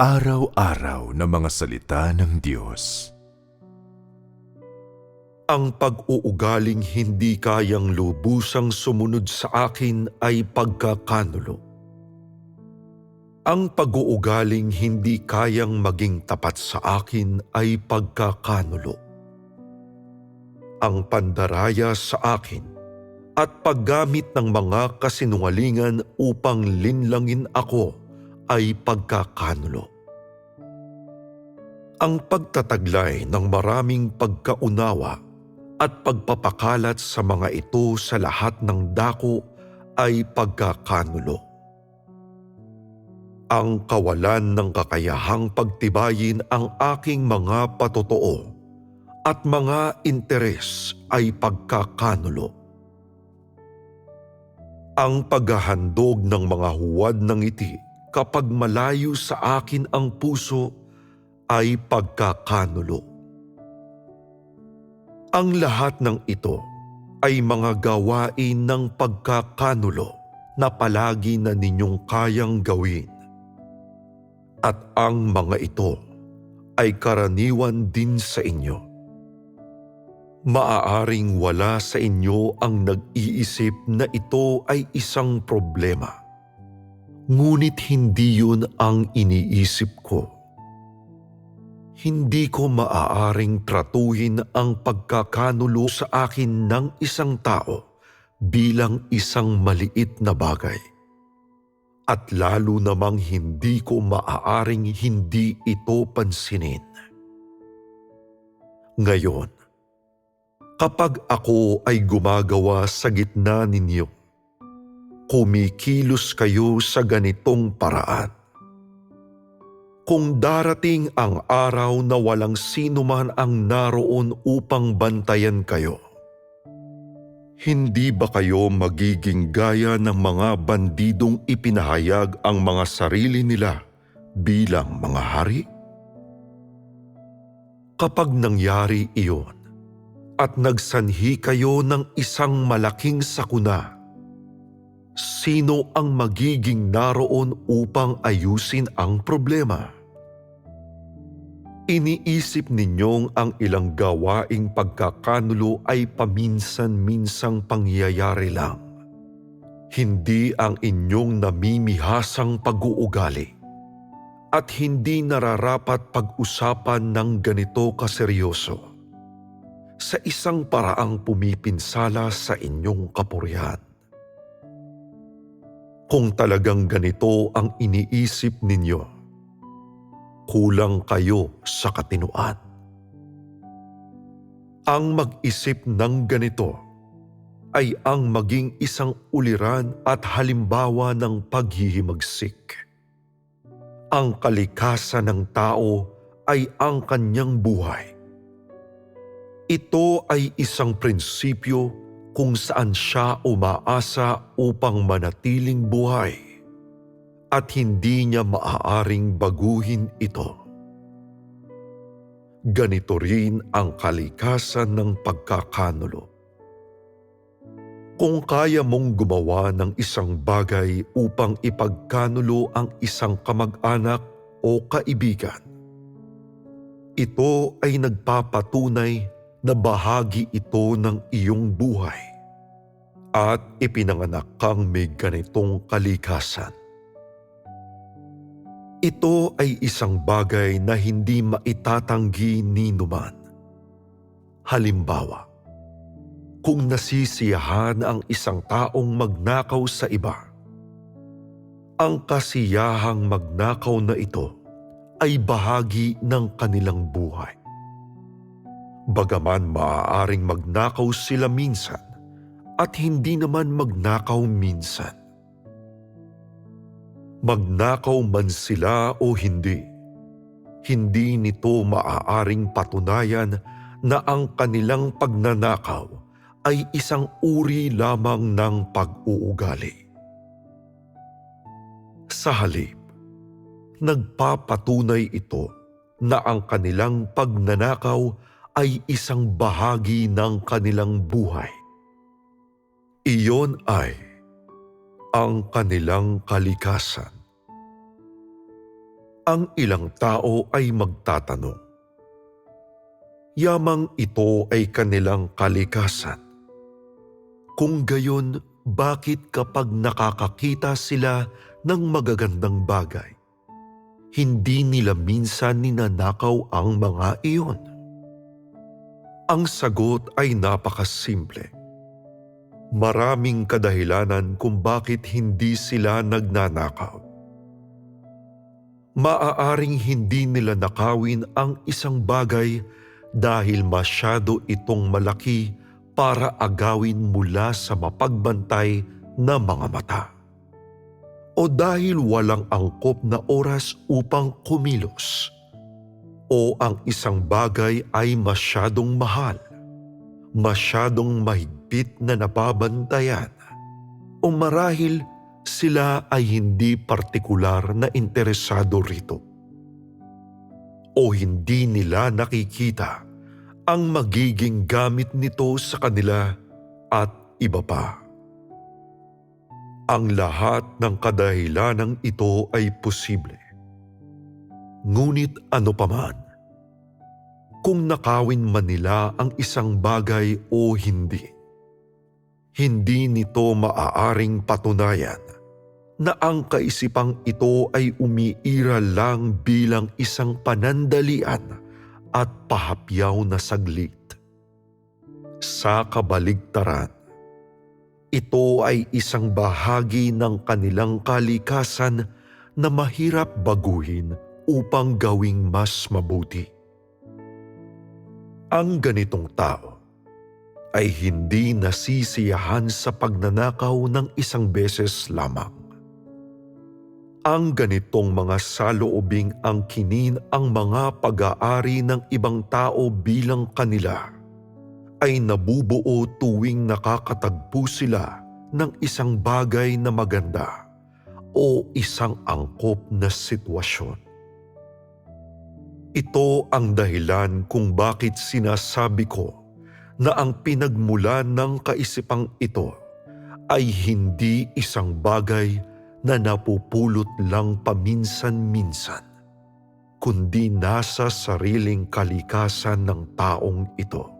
Pang-araw-araw na mga salita ng Diyos. Ang pag-uugaling hindi kayang lubusang sumunod sa akin ay pagkakanulo. Ang pag-uugaling hindi kayang maging tapat sa akin ay pagkakanulo. Ang pandaraya sa akin at paggamit ng mga kasinungalingan upang linlangin ako ay pagkakanulo. Ang pagtataglay ng maraming pagkaunawa at pagpapakalat sa mga ito sa lahat ng dako ay pagkakanulo. Ang kawalan ng kakayahang pagtibayin ang aking mga patotoo at mga interes ay pagkakanulo. Ang paghahandog ng mga huwad ng ngiti kapag malayo sa akin ang puso ay pagkakanulo. Ang lahat ng ito ay mga gawain ng pagkakanulo na palagi na ninyong kayang gawin. At ang mga ito ay karaniwan din sa inyo. Maaaring wala sa inyo ang nag-iisip na ito ay isang problema Ngunit hindi yun ang iniisip ko. Hindi ko maaaring tratuhin ang pagkakanulo sa akin ng isang tao bilang isang maliit na bagay. At lalo namang hindi ko maaaring hindi ito pansinin. Ngayon, kapag ako ay gumagawa sa gitna ninyo, kumikilos kayo sa ganitong paraan. Kung darating ang araw na walang sino man ang naroon upang bantayan kayo, hindi ba kayo magiging gaya ng mga bandidong ipinahayag ang mga sarili nila bilang mga hari? Kapag nangyari iyon at nagsanhi kayo ng isang malaking sakuna, sino ang magiging naroon upang ayusin ang problema? Iniisip ninyong ang ilang gawaing pagkakanulo ay paminsan-minsang pangyayari lang. Hindi ang inyong namimihasang pag-uugali at hindi nararapat pag-usapan ng ganito kaseryoso sa isang paraang pumipinsala sa inyong kapurihan. Kung talagang ganito ang iniisip ninyo, kulang kayo sa katinuan. Ang mag-isip ng ganito ay ang maging isang uliran at halimbawa ng paghihimagsik. Ang kalikasan ng tao ay ang kanyang buhay. Ito ay isang prinsipyo kung saan siya umaasa upang manatiling buhay at hindi niya maaaring baguhin ito. Ganito rin ang kalikasan ng pagkakanulo. Kung kaya mong gumawa ng isang bagay upang ipagkanulo ang isang kamag-anak o kaibigan, ito ay nagpapatunay na bahagi ito ng iyong buhay at ipinanganak kang may ganitong kalikasan. Ito ay isang bagay na hindi maitatanggi ni numan. Halimbawa, kung nasisiyahan ang isang taong magnakaw sa iba, ang kasiyahang magnakaw na ito ay bahagi ng kanilang buhay. Bagaman maaaring magnakaw sila minsan at hindi naman magnakaw minsan. Magnakaw man sila o hindi, hindi nito maaaring patunayan na ang kanilang pagnanakaw ay isang uri lamang ng pag-uugali. Sa halip, nagpapatunay ito na ang kanilang pagnanakaw ay isang bahagi ng kanilang buhay. Iyon ay ang kanilang kalikasan. ang ilang tao ay magtatanong. Yamang ito ay kanilang kalikasan. Kung gayon, bakit kapag nakakakita sila ng magagandang bagay, hindi nila minsan ninanakaw ang mga iyon? Ang sagot ay napakasimple. Maraming kadahilanan kung bakit hindi sila nagnanakaw. Maaaring hindi nila nakawin ang isang bagay dahil masyado itong malaki para agawin mula sa mapagbantay na mga mata. O dahil walang angkop na oras upang kumilos. O ang isang bagay ay masyadong mahal, masyadong mahigpit na nababantayan. O marahil sila ay hindi partikular na interesado rito. O hindi nila nakikita ang magiging gamit nito sa kanila at iba pa. Ang lahat ng kadahilanang ito ay posible. Ngunit ano paman, kung nakawin man nila ang isang bagay o hindi, hindi nito maaaring patunayan na ang kaisipang ito ay umiira lang bilang isang panandalian at pahapyaw na saglit. Sa kabaligtaran, ito ay isang bahagi ng kanilang kalikasan na mahirap baguhin upang gawing mas mabuti. Ang ganitong tao ay hindi nasisiyahan sa pagnanakaw ng isang beses lamang. Ang ganitong mga saloobing ang kinin ang mga pag-aari ng ibang tao bilang kanila ay nabubuo tuwing nakakatagpo sila ng isang bagay na maganda o isang angkop na sitwasyon. Ito ang dahilan kung bakit sinasabi ko na ang pinagmulan ng kaisipang ito ay hindi isang bagay na napupulot lang paminsan-minsan, kundi nasa sariling kalikasan ng taong ito.